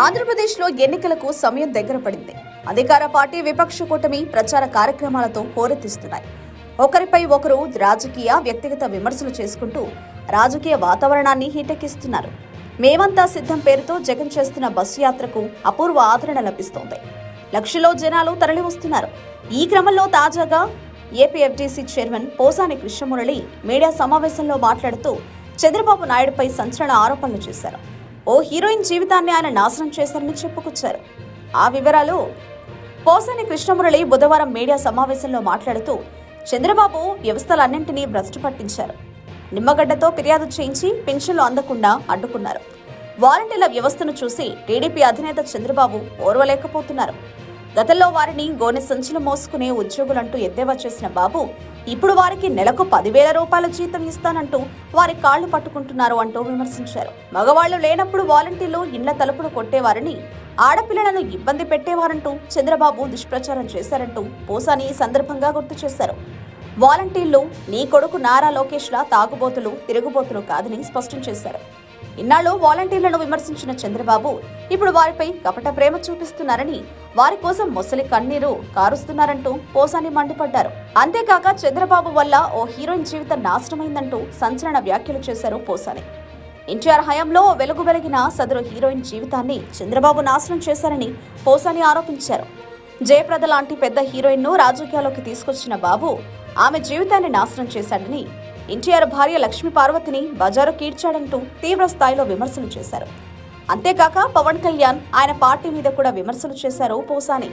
ఆంధ్రప్రదేశ్లో ఎన్నికలకు సమయం దగ్గర పడింది. అధికార పార్టీ విపక్ష కూటమి ప్రచార కార్యక్రమాలతో హోరెత్తిస్తున్నాయి. ఒకరిపై ఒకరు రాజకీయ వ్యక్తిగత విమర్శలు చేసుకుంటూ రాజకీయ వాతావరణాన్ని హీటెక్కిస్తున్నారు. మేమంతా సిద్ధం పేరుతో జగన్ చేస్తున్న బస్సు యాత్రకు అపూర్వ ఆదరణ లభిస్తోంది. లక్షలో జనాలు తరలివస్తున్నారు. ఈ క్రమంలో తాజాగా APFDC chairman Posani Krishnamurali media సమావేశంలో మాట్లాడుతూ చంద్రబాబు నాయుడుపై సంచలన ఆరోపణలు చేశారు. ఓ హీరోయిన్ జీవితాన్ని ఆయన నాశనం చేశారని చెప్పుకొచ్చారు. ఆ వివరాలు పోసాని కృష్ణమురళి బుధవారం మీడియా సమావేశంలో మాట్లాడుతూ చంద్రబాబు వ్యవస్థలన్నింటినీ భ్రష్టు పట్టించారు. నిమ్మగడ్డతో ఫిర్యాదు చేయించి పెన్షన్లు అందకుండా అడ్డుకున్నారు. వాలంటీర్ల వ్యవస్థను చూసి టీడీపీ అధినేత చంద్రబాబు ఓర్వలేకపోతున్నారు. గతంలో వారిని గోనె సంచులు మోసుకునే ఉద్యోగులంటూ ఎద్దేవా చేసిన బాబు ఇప్పుడు వారికి నెలకు పదివేల రూపాయల జీతం ఇస్తానంటూ వారి కాళ్ళు పట్టుకుంటున్నారు అంటూ విమర్శించారు. మగవాళ్ళు లేనప్పుడు వాలంటీర్లు ఇండ్ల తలుపులు కొట్టేవారని ఆడపిల్లలను ఇబ్బంది పెట్టేవారంటూ చంద్రబాబు దుష్ప్రచారం చేశారంటూ పోసాని ఈ సందర్భంగా గుర్తు చేశారు. వాలంటీర్లు నీ కొడుకు నారా లోకేష్ల తాగుబోతులు తిరుగుబోతులు కాదని స్పష్టం చేశారు. ఇన్నాళ్ళు వాలంటీర్లను విమర్శించిన చంద్రబాబు ఇప్పుడు వారిపై కపట ప్రేమ చూపిస్తున్నారని వారి కోసం ముసలి కన్నీరు కారుస్తున్నారంటూ పోసాని మండిపడ్డారు. అంతేకాక చంద్రబాబు వల్ల ఓ హీరోయిన్ జీవితం నాశనమైందంటూ సంచలన వ్యాఖ్యలు చేశారు పోసాని. ఎన్టీఆర్ హయాంలో వెలుగు వెలిగిన సదరు హీరోయిన్ జీవితాన్ని చంద్రబాబు నాశనం చేశారని పోసాని ఆరోపించారు. జయప్రద లాంటి పెద్ద హీరోయిన్ను రాజకీయాల్లోకి తీసుకొచ్చిన బాబు ఆమె జీవితాన్ని నాశనం చేశాడని ఎన్టీఆర్ భార్య లక్ష్మీ పార్వతిని బజారు కీడ్చాడంటూ తీవ్ర స్థాయిలో విమర్శలు చేశారు. అంతేకాక పవన్ కళ్యాణ్ ఆయన పార్టీ మీద కూడా విమర్శలు చేశారు పోసాని.